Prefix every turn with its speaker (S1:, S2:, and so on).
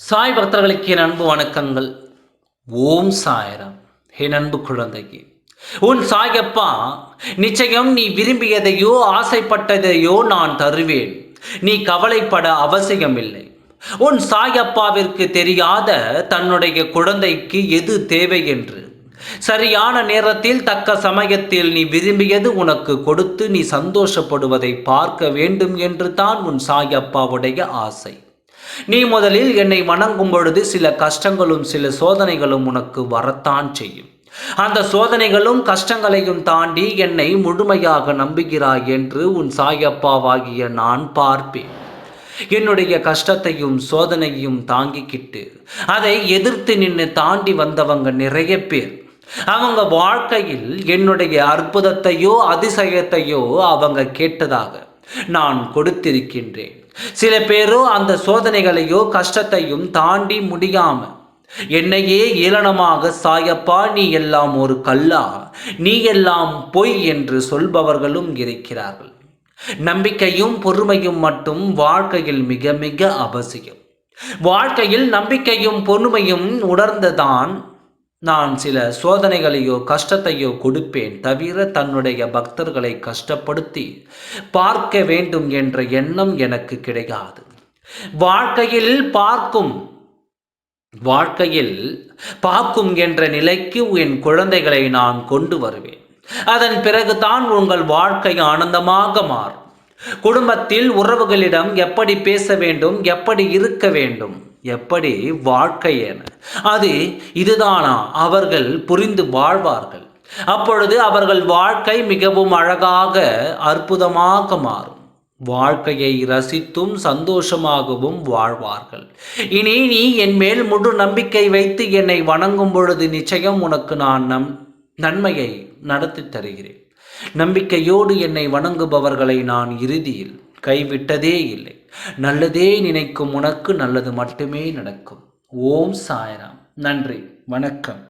S1: சாய் பக்தர்களுக்கு என் அன்பு வணக்கங்கள். ஓம் சாயரம். என் அன்பு குழந்தைக்கு உன் சாயப்பா நிச்சயம் நீ விரும்பியதையோ ஆசைப்பட்டதையோ நான் தருவேன். நீ கவலைப்பட அவசியமில்லை. உன் சாயப்பாவிற்கு தெரியாத தன்னுடைய குழந்தைக்கு எது தேவை என்று. சரியான நேரத்தில் தக்க சமயத்தில் நீ விரும்பியது உனக்கு கொடுத்து நீ சந்தோஷப்படுவதை பார்க்க வேண்டும் என்று தான் உன் சாயப்பாவுடைய ஆசை. நீ முதலில் என்னை வணங்கும் பொழுது சில கஷ்டங்களும் சில சோதனைகளும் உனக்கு வரத்தான் செய்யும். அந்த சோதனைகளும் கஷ்டங்களையும் தாண்டி என்னை முழுமையாக நம்புகிறாய் என்று உன் சாயப்பாவாகிய நான் பார்ப்பேன். என்னுடைய கஷ்டத்தையும் சோதனையும் தாங்கிக்கிட்டு அதை எதிர்த்து நின்று தாண்டி வந்தவங்க நிறைய பேர். அவங்க வாழ்க்கையில் என்னுடைய அற்புதத்தையோ அதிசயத்தையோ அவங்க கேட்டதாக நான் கொடுத்திருக்கின்றேன். சில பேரோ அந்த சோதனைகளையோ கஷ்டத்தையும் தாண்டி முடியாம என்னையே ஏளனமாக சாயப்பா நீ எல்லாம் ஒரு கல்லா நீ எல்லாம் பொய் என்று சொல்பவர்களும் இருக்கிறார்கள். நம்பிக்கையும் பொறுமையும் மட்டும் வாழ்க்கையில் மிக மிக அவசியம். வாழ்க்கையில் நம்பிக்கையும் பொறுமையும் உணர்ந்துதான் நான் சில சோதனைகளையோ கஷ்டத்தையோ கொடுப்பேன் தவிர தன்னுடைய பக்தர்களை கஷ்டப்படுத்தி பார்க்க வேண்டும் என்ற எண்ணம் எனக்கு கிடையாது. வாழ்க்கையில் பார்க்கும் வாழ்க்கையில் பார்க்கும் என்ற நிலைக்கு என் குழந்தைகளை நான் கொண்டு வருவேன். அதன் பிறகுதான் உங்கள் வாழ்க்கை ஆனந்தமாக மாறும். குடும்பத்தில் உறவுகளிடம் எப்படி பேச வேண்டும் எப்படி இருக்க வேண்டும் எப்படி வாழ்க்கை என அது இதுதானா? அவர்கள் புரிந்து வாழ்வார்கள். அப்பொழுது அவர்கள் வாழ்க்கை மிகவும் அழகாக அற்புதமாக மாறும். வாழ்க்கையை ரசித்தும் சந்தோஷமாகவும் வாழ்வார்கள். இனி நீ என் மேல் முழு நம்பிக்கை வைத்து என்னை வணங்கும் பொழுது நிச்சயம் உனக்கு நான் நம் நன்மையை நடத்தி தருகிறேன். நம்பிக்கையோடு என்னை வணங்குபவர்களை நான் இறுதியில் கைவிட்டதே இல்லை. நல்லதே நினைக்கும் உனக்கு நல்லது மட்டுமே நடக்கும். ஓம் சாய்ராம். நன்றி. வணக்கம்.